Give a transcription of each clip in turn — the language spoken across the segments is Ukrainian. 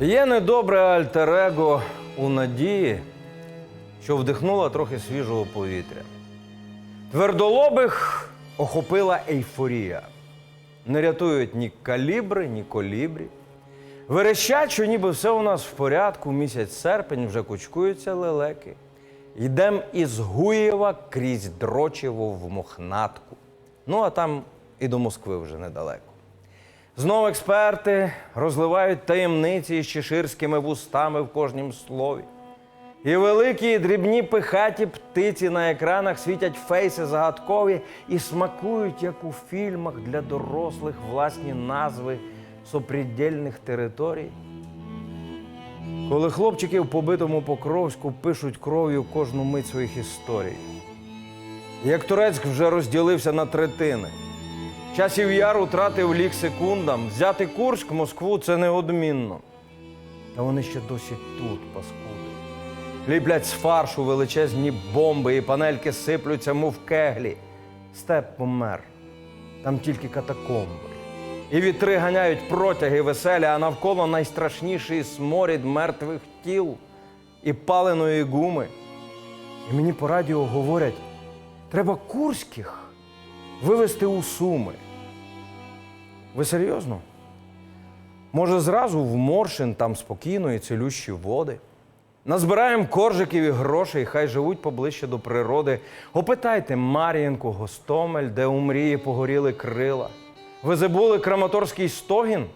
Є недобре альтер-его у надії, що вдихнула трохи свіжого повітря. Твердолобих охопила ейфорія. Не рятують ні калібри, ні колібрі. Верещать, що ніби все у нас в порядку, місяць серпень вже кучкуються лелеки. Йдем із Гуєва крізь Дрочево в Мохнатку. Ну, а там і до Москви вже недалеко. Знову експерти розливають таємниці із чеширськими вустами в кожнім слові. І великі, і дрібні пихаті птиці на екранах світять фейси загадкові і смакують, як у фільмах для дорослих власні назви сопредельних територій. Коли хлопчики в побитому Покровську пишуть кров'ю кожну мить своїх історій. Як Турецьк вже розділився на третини. Часів яр утратив лік секундам. Взяти Курськ, Москву це неодмінно. Та вони ще досі тут, паскуди. Ліплять з фаршу величезні бомби, і панельки сиплються, мов кеглі. Степ помер. Там тільки катакомби. І вітри ганяють протяги веселі, а навколо найстрашніший сморід мертвих тіл і паленої гуми. І мені по радіо говорять: треба курських вивезти у суми. Ви серйозно? Може, зразу в Моршин там спокійно і цілющі води. Назбираємо коржиків і грошей, хай живуть поближче до природи. Опитайте Мар'їнку, Гостомель, де у мрії погоріли крила. Ви забули Краматорський стогін?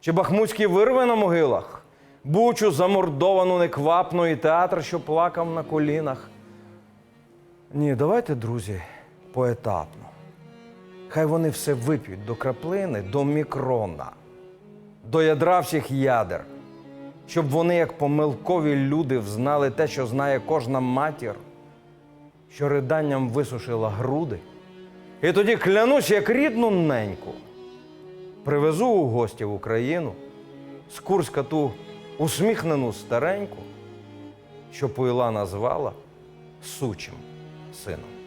Чи бахмутські вирви на могилах? Бучу замордовану неквапну і театр, що плакав на колінах. Ні, давайте, друзі, поетапно. Хай вони все вип'ють до краплини, до мікрона, до ядра всіх ядер, щоб вони, як помилкові люди, взнали те, що знає кожна матір, що риданням висушила груди. І тоді клянусь, як рідну неньку, привезу у гості в Україну з Курська ту усміхнену стареньку, що Пуйла назвала сучим сином.